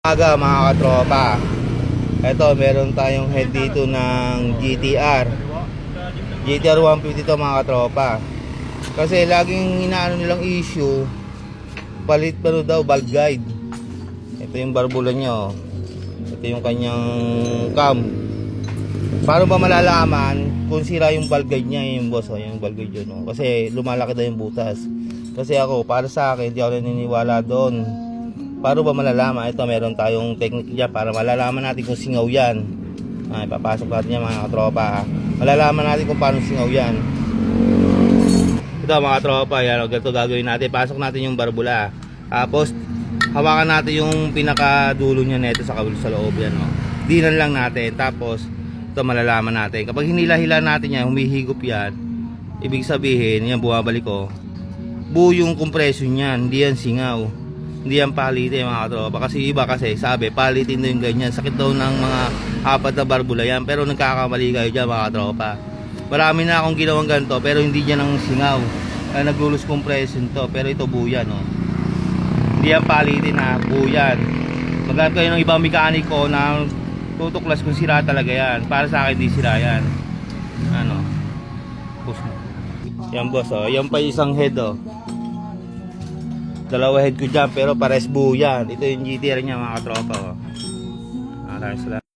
Aga mga katropa. Ito, meron tayong head dito ng GTR. GTR 150 to mga katropa. Kasi laging inaano nilang issue, palit pa rin daw valve guide. Ito yung barbula niya. oh. Ito yung kanyang cam. Paano ba malalaman kung sira yung valve guide niya yung boss? Oh, yung valve guide yun. oh. Kasi lumalaki daw yung butas. Kasi ako, para sa akin, hindi ako naniniwala doon. Paano ba malalaman? Ito, meron tayong technique dyan para malalaman natin kung singaw yan. Ay, papasok natin yan mga katropa. Malalaman natin kung paano singaw yan. Ito mga tropa, yan, o, ganito gagawin natin. Pasok natin yung barbula. Tapos, hawakan natin yung pinakadulo niya nito sa kabilo sa loob yan. O. Dinan lang natin. Tapos, ito malalaman natin. Kapag hinila-hila natin yan, humihigop yan, ibig sabihin, yan bumabalik ko, buo yung compression niyan, hindi yan singaw. Hindi yan palitin mga katropa. Kasi iba kasi sabi, palitin daw yung ganyan. Sakit daw ng mga apat na barbula yan. Pero nagkakamali kayo dyan mga katropa. Marami na akong ginawang ganito pero hindi yan ang singaw. Uh, nag-lose compression to. Pero ito buo yan. Oh. Hindi yan palitin ha. Buo yan. Maghanap kayo ng ibang mekaniko na tutuklas kung sira talaga yan. Para sa akin di sira yan. Ano? Push mo. Yan boss oh. Yan pa isang head oh. Dalawa head ko dyan pero pares buo yan. Ito yung GTR niya mga katropa oh. Maraming salamat.